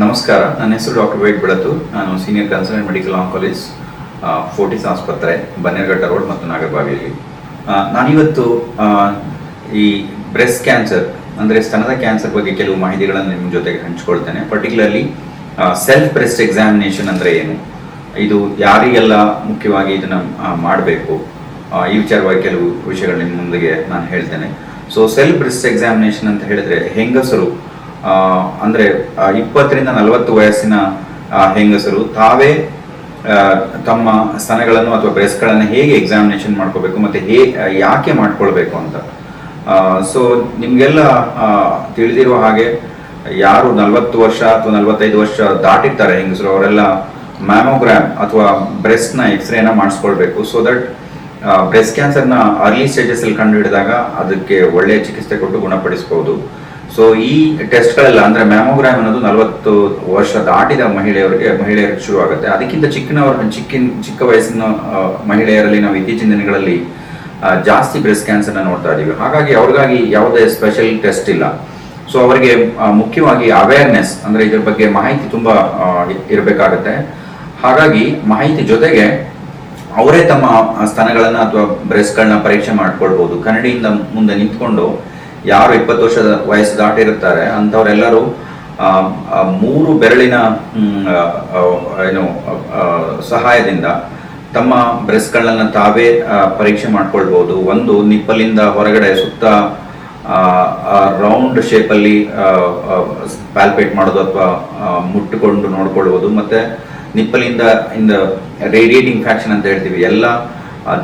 ನಮಸ್ಕಾರ. ನನ್ನ ಹೆಸರು ಡಾಕ್ಟರ್ ವೇಟ್ ಬೆಳತು. ನಾನು senior consultant medical oncologist Fortis ಆಸ್ಪತ್ರೆ, ಬನ್ನೇರ್ಘಟ್ಟ ರೋಡ್ ಮತ್ತು ನಾಗರಬಾವಿಯಲ್ಲಿ. ನಾನಿವತ್ತು ಈ ಬ್ರೆಸ್ಟ್ ಕ್ಯಾನ್ಸರ್, ಅಂದರೆ ಸ್ತನದ ಕ್ಯಾನ್ಸರ್ ಬಗ್ಗೆ ಕೆಲವು ಮಾಹಿತಿಗಳನ್ನು ನಿಮ್ಮ ಜೊತೆಗೆ ಹಂಚಿಕೊಳ್ತೇನೆ. ಪರ್ಟಿಕ್ಯುಲರ್ಲಿ ಸೆಲ್ಫ್ ಬ್ರೆಸ್ಟ್ ಎಕ್ಸಾಮಿನೇಷನ್ ಅಂದರೆ ಏನು? ಇದು ಯಾರಿಗೆಲ್ಲ ಮುಖ್ಯವಾಗಿ ಇದನ್ನು ಮಾಡಬೇಕು? ಈ ವಿಚಾರವಾಗಿ ಕೆಲವು ವಿಷಯಗಳು ನಿಮ್ಮ ಮುಂದಿಗೆ ನಾನು ಹೇಳ್ತೇನೆ. ಸೊ ಸೆಲ್ಫ್ ಬ್ರೆಸ್ಟ್ ಎಕ್ಸಾಮಿನೇಷನ್ ಅಂತ ಹೇಳಿದ್ರೆ ಹೆಂಗಸರು ಅಂದ್ರೆ ಇಪ್ಪತ್ತರಿಂದ ನಲವತ್ತು ವಯಸ್ಸಿನ ಹೆಂಗಸರು ತಾವೇ ತಮ್ಮ ಸ್ತನಗಳನ್ನು ಅಥವಾ ಬ್ರೆಸ್ಗಳನ್ನು ಹೇಗೆ ಎಕ್ಸಾಮಿನೇಷನ್ ಮಾಡ್ಕೋಬೇಕು ಮತ್ತೆ ಹೇ ಯಾಕೆ ಮಾಡ್ಕೊಳ್ಬೇಕು ಅಂತ. ಸೊ ನಿಮಗೆಲ್ಲ ತಿಳಿದಿರುವ ಹಾಗೆ ಯಾರು ನಲವತ್ತು ವರ್ಷ ಅಥವಾ ನಲವತ್ತೈದು ವರ್ಷ ದಾಟಿರ್ತಾರೆ ಹೆಂಗಸರು, ಅವರೆಲ್ಲ ಮ್ಯಾಮೋಗ್ರಾಮ್ ಅಥವಾ ಬ್ರೆಸ್ಟ್ನ ಎಕ್ಸ್ರೇನ ಮಾಡಿಸ್ಕೊಳ್ಬೇಕು. ಸೊ ದಟ್ ಬ್ರೆಸ್ಟ್ ಕ್ಯಾನ್ಸರ್ನ ಅರ್ಲಿ ಸ್ಟೇಜಸ್ ಅಲ್ಲಿ ಕಂಡು ಹಿಡಿದಾಗ ಅದಕ್ಕೆ ಒಳ್ಳೆಯ ಚಿಕಿತ್ಸೆ ಕೊಟ್ಟು ಗುಣಪಡಿಸಬಹುದು ಸೊ ಈ ಟೆಸ್ಟ್ಗಳೆಲ್ಲ ಅಂದ್ರೆ ಮ್ಯಾಮೋಗ್ರಾಮ್ ಅನ್ನೋದು ನಲವತ್ತು ವರ್ಷ ದಾಟಿದ ಮಹಿಳೆಯವರಿಗೆ ಮಹಿಳೆಯರಿಗೆ ಶುರು ಆಗುತ್ತೆ ಅದಕ್ಕಿಂತ ಚಿಕ್ಕನವರ, ಚಿಕ್ಕಿನ, ಚಿಕ್ಕ ವಯಸ್ಸಿನ ಮಹಿಳೆಯರಲ್ಲಿ ನಾವು ಇತ್ತೀಚಿನ ದಿನಗಳಲ್ಲಿ ಜಾಸ್ತಿ ಬ್ರೆಸ್ಟ್ ಕ್ಯಾನ್ಸರ್ನ ನೋಡ್ತಾ ಇದೀವಿ. ಹಾಗಾಗಿ ಅವ್ರಿಗಾಗಿ ಯಾವುದೇ ಸ್ಪೆಷಲ್ ಟೆಸ್ಟ್ ಇಲ್ಲ. ಸೊ ಅವರಿಗೆ ಮುಖ್ಯವಾಗಿ ಅವೇರ್ನೆಸ್ ಅಂದ್ರೆ ಇದ್ರ ಬಗ್ಗೆ ಮಾಹಿತಿ ತುಂಬಾ ಇರಬೇಕಾಗತ್ತೆ. ಹಾಗಾಗಿ ಮಾಹಿತಿ ಜೊತೆಗೆ ಅವರೇ ತಮ್ಮ ಸ್ಥಾನಗಳನ್ನ ಅಥವಾ ಬ್ರೆಸ್ಟ್ಗಳನ್ನ ಪರೀಕ್ಷೆ ಮಾಡ್ಕೊಳ್ಬಹುದು ಕನ್ನಡಿಯಿಂದ ಮುಂದೆ ನಿಂತ್ಕೊಂಡು ಯಾರು ಇಪ್ಪತ್ತು ವರ್ಷದ ವಯಸ್ಸು ದಾಟಿರುತ್ತಾರೆ ಅಂಥವರೆಲ್ಲರೂ ಮೂರು ಬೆರಳಿನ ಏನು ಸಹಾಯದಿಂದ ತಮ್ಮ ಬ್ರೆಸ್ಟ್ಗಳನ್ನ ತಾವೇ ಪರೀಕ್ಷೆ ಮಾಡ್ಕೊಳ್ಬಹುದು ಒಂದು ನಿಪ್ಪಲಿಂದ ಹೊರಗಡೆ ಸುತ್ತ ರೌಂಡ್ ಶೇಪಲ್ಲಿ ಪ್ಯಾಲ್ಪೇಟ್ ಮಾಡೋದು ಅಥವಾ ಮುಟ್ಟುಕೊಂಡು ನೋಡ್ಕೊಳ್ಬೋದು ಮತ್ತೆ ನಿಪ್ಪಲಿಂದ ಇಂದ ರೇಡಿಯೇಟಿಂಗ್ ಫ್ಯಾಕ್ಷನ್ ಅಂತ ಹೇಳ್ತೀವಿ. ಎಲ್ಲ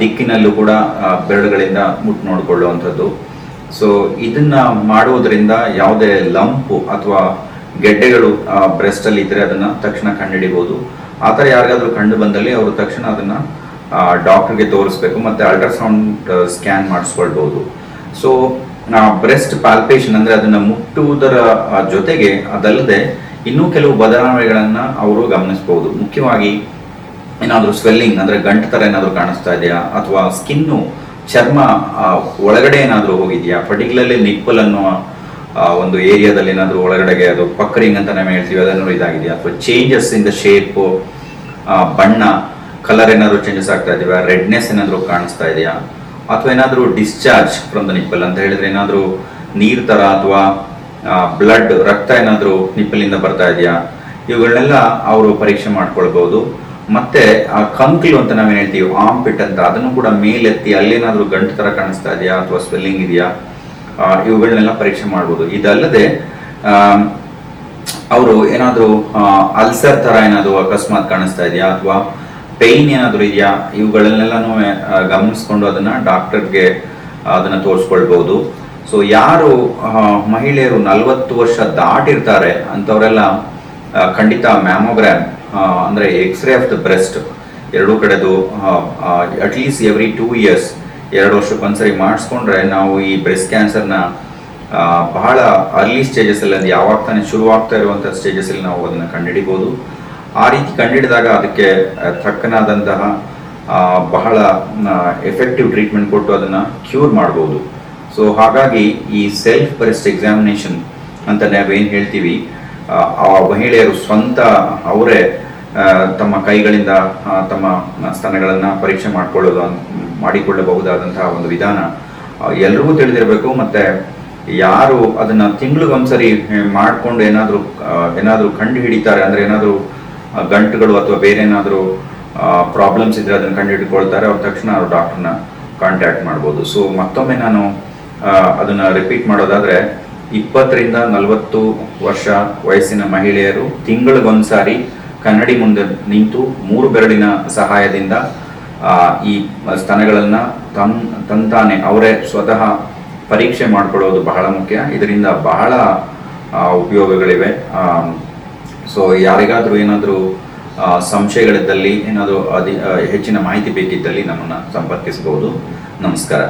ದಿಕ್ಕಿನಲ್ಲೂ ಕೂಡ ಬೆರಳುಗಳಿಂದ ಮುಟ್ಟು ನೋಡ್ಕೊಳ್ಳುವಂಥದ್ದು. ಸೊ ಇದನ್ನ ಮಾಡುವುದರಿಂದ ಯಾವುದೇ ಲಂಪು ಅಥವಾ ಗೆಡ್ಡೆಗಳು ಬ್ರೆಸ್ಟ್ ಅಲ್ಲಿ ಇದ್ರೆ ಅದನ್ನ ತಕ್ಷಣ ಕಂಡುಹಿಡಿಬಹುದು ಆ ಥರ ಯಾರಿಗಾದ್ರೂ ಕಂಡು ಬಂದಲ್ಲಿ ಅವರು ತಕ್ಷಣ ಅದನ್ನ ಡಾಕ್ಟರ್ಗೆ ತೋರಿಸ್ಬೇಕು ಮತ್ತೆ ಅಲ್ಟ್ರಾಸೌಂಡ್ ಸ್ಕ್ಯಾನ್ ಮಾಡಿಸ್ಕೊಳ್ಬಹುದು ಸೊ ಬ್ರೆಸ್ಟ್ ಪಾಲ್ಪೇಷನ್ ಅಂದ್ರೆ ಅದನ್ನ ಮುಟ್ಟುವುದರ ಜೊತೆಗೆ ಅದಲ್ಲದೆ ಇನ್ನೂ ಕೆಲವು ಬದಲಾವಣೆಗಳನ್ನ ಅವರು ಗಮನಿಸಬಹುದು ಮುಖ್ಯವಾಗಿ ಏನಾದರೂ ಸ್ವೆಲ್ಲಿಂಗ್ ಅಂದ್ರೆ ಗಂಟು ತರ ಏನಾದರೂ ಕಾಣಿಸ್ತಾ ಇದೆಯಾ ಅಥವಾ ಸ್ಕಿನ್ನು ಚರ್ಮ ಒಳಗಡೆ ಏನಾದರೂ ಹೋಗಿದೆಯಾ? ಪರ್ಟಿಕ್ಯುಲರ್ಲಿ ನಿಪ್ಪಲ್ ಅನ್ನೋ ಒಂದು ಏರಿಯಾದಲ್ಲಿ ಏನಾದರೂ ಒಳಗಡೆಗೆ ಅದು ಪಕ್ಕರಿಂಗ್ ಅಂತ ನಾವು ಹೇಳ್ತೀವಿ, ಅದನ್ನು ಇದಾಗಿದೆಯಾ? ಅಥವಾ ಚೇಂಜಸ್ ಇನ್ ದ ಶೇಪ್ ಬಣ್ಣ ಕಲರ್ ಏನಾದರೂ ಚೇಂಜಸ್ ಆಗ್ತಾ ಇದೆಯಾ? ರೆಡ್ನೆಸ್ ಏನಾದರೂ ಕಾಣಿಸ್ತಾ ಇದೆಯಾ? ಅಥವಾ ಏನಾದರೂ ಡಿಸ್ಚಾರ್ಜ್ ಫ್ರಮ್ ದ ನಿಪ್ಪಲ್ ಅಂತ ಹೇಳಿದ್ರೆ ಏನಾದರೂ ನೀರು ತರ ಅಥವಾ ಬ್ಲಡ್ ರಕ್ತ ಏನಾದರೂ ನಿಪ್ಪಲಿಂದ ಬರ್ತಾ ಇದೆಯಾ? ಇವುಗಳನ್ನೆಲ್ಲ ಅವರು ಪರೀಕ್ಷೆ ಮಾಡ್ಕೊಳ್ಬಹುದು. ಮತ್ತೆ ಆ ಕಂಕ್ಲು ಅಂತ ನಾವು ಹೇಳ್ತೀವಿ ಆಂಪಿಟ್ ಪಿಟ್ ಅಂತ, ಅದನ್ನು ಕೂಡ ಮೇಲೆತ್ತಿ ಅಲ್ಲೇನಾದ್ರೂ ಗಂಟು ತರ ಕಾಣಿಸ್ತಾ ಇದೆಯಾ ಅಥವಾ ಸ್ವೆಲ್ಲಿಂಗ್ ಇದೆಯಾ? ಇವುಗಳನ್ನೆಲ್ಲ ಪರೀಕ್ಷೆ ಮಾಡ್ಬೋದು. ಇದಲ್ಲದೆ ಅವರು ಏನಾದರೂ ಅಲ್ಸರ್ ತರ ಏನಾದರೂ ಅಕಸ್ಮಾತ್ ಕಾಣಿಸ್ತಾ ಇದೆಯಾ ಅಥವಾ ಪೇನ್ ಏನಾದರೂ ಇದೆಯಾ? ಇವುಗಳನ್ನೆಲ್ಲನೂ ಗಮನಿಸ್ಕೊಂಡು ಅದನ್ನ ಡಾಕ್ಟರ್ಗೆ, ಅದನ್ನ ತೋರಿಸ್ಕೊಳ್ಬಹುದು ಸೊ ಯಾರು ಮಹಿಳೆಯರು ನಲವತ್ತು ವರ್ಷ ದಾಟಿರ್ತಾರೆ ಅಂಥವರೆಲ್ಲ ಖಂಡಿತ ಮ್ಯಾಮೋಗ್ರಾಮ್ ಅಂದ್ರೆ ಎಕ್ಸ್ರೇ ಆಫ್ ದ ಬ್ರೆಸ್ಟ್ ಎರಡೂ ಕಡೆದು ಅಟ್ಲೀಸ್ಟ್ ಎವ್ರಿ ಟೂ ಇಯರ್ಸ್ ಎರಡು ವರ್ಷಕ್ಕೊಂದ್ಸರಿ ಮಾಡಿಸ್ಕೊಂಡ್ರೆ ನಾವು ಈ ಬ್ರೆಸ್ಟ್ ಕ್ಯಾನ್ಸರ್ನ ಬಹಳ ಅರ್ಲಿ ಸ್ಟೇಜಸ್ ಅಲ್ಲಿ, ಅದು ಯಾವಾಗ ತಾನೇ ಶುರುವಾಗ್ತಾ ಇರುವಂಥ ಸ್ಟೇಜಸ್ ಅಲ್ಲಿ ನಾವು ಅದನ್ನು ಕಂಡುಹಿಡಿಬೋದು. ಆ ರೀತಿ ಕಂಡುಹಿಡಿದಾಗ ಅದಕ್ಕೆ ತಕ್ಕನಾದಂತಹ ಬಹಳ ಎಫೆಕ್ಟಿವ್ ಟ್ರೀಟ್ಮೆಂಟ್ ಕೊಟ್ಟು ಅದನ್ನ ಕ್ಯೂರ್ ಮಾಡ್ಬೋದು. ಸೊ ಹಾಗಾಗಿ ಈ ಸೆಲ್ಫ್ ಬ್ರೆಸ್ಟ್ ಎಕ್ಸಾಮಿನೇಷನ್ ಅಂತ ನಾವೇನು ಹೇಳ್ತೀವಿ ಆ, ಮಹಿಳೆಯರು ಸ್ವಂತ ಅವರೇ ತಮ್ಮ ಕೈಗಳಿಂದ ತಮ್ಮ ಸ್ತನಗಳನ್ನು ಪರೀಕ್ಷೆ ಮಾಡಿಕೊಳ್ಳೋದು ಮಾಡಿಕೊಳ್ಳಬಹುದಾದಂತಹ ಒಂದು ವಿಧಾನ ಎಲ್ರಿಗೂ ತಿಳಿದಿರಬೇಕು. ಮತ್ತೆ ಯಾರು ಅದನ್ನ ತಿಂಗಳಿಗೊಂದ್ಸರಿ ಮಾಡಿಕೊಂಡು ಏನಾದರೂ ಏನಾದರೂ ಕಂಡು ಹಿಡಿತಾರೆ ಅಂದ್ರೆ ಏನಾದರೂ ಗಂಟುಗಳು ಅಥವಾ ಬೇರೆ ಏನಾದರೂ ಪ್ರಾಬ್ಲಮ್ಸ್ ಇದ್ರೆ ಅದನ್ನು ಕಂಡು ಹಿಡ್ಕೊಳ್ತಾರೆ ಅವ್ರ ತಕ್ಷಣ ಅವ್ರು ಡಾಕ್ಟರ್ನ ಕಾಂಟ್ಯಾಕ್ಟ್ ಮಾಡ್ಬೋದು. ಸೊ ಮತ್ತೊಮ್ಮೆ ನಾನು ಅದನ್ನ ರಿಪೀಟ್ ಮಾಡೋದಾದ್ರೆ ಇಪ್ಪತ್ತರಿಂದ ನಲವತ್ತು ವರ್ಷ ವಯಸ್ಸಿನ ಮಹಿಳೆಯರು ತಿಂಗಳಿಗೊಂದ್ಸಾರಿ ಕನ್ನಡಿ ಮುಂದೆ ನಿಂತು ಮೂರು ಬೆರಳಿನ ಸಹಾಯದಿಂದ ಈ ಸ್ತನಗಳನ್ನು ತನ್, ತಂತಾನೆ ಅವರೇ ಸ್ವತಃ ಪರೀಕ್ಷೆ ಮಾಡ್ಕೊಳ್ಳೋದು ಬಹಳ ಮುಖ್ಯ. ಇದರಿಂದ ಬಹಳ ಉಪಯೋಗಗಳಿವೆ. ಸೊ ಯಾರಿಗಾದರೂ ಏನಾದರೂ ಸಂಶಯಗಳಿದ್ದಲ್ಲಿ, ಏನಾದರೂ ಅದಿ ಹೆಚ್ಚಿನ ಮಾಹಿತಿ ಬೇಕಿದ್ದಲ್ಲಿ ನಮ್ಮನ್ನು ಸಂಪರ್ಕಿಸಬಹುದು. ನಮಸ್ಕಾರ.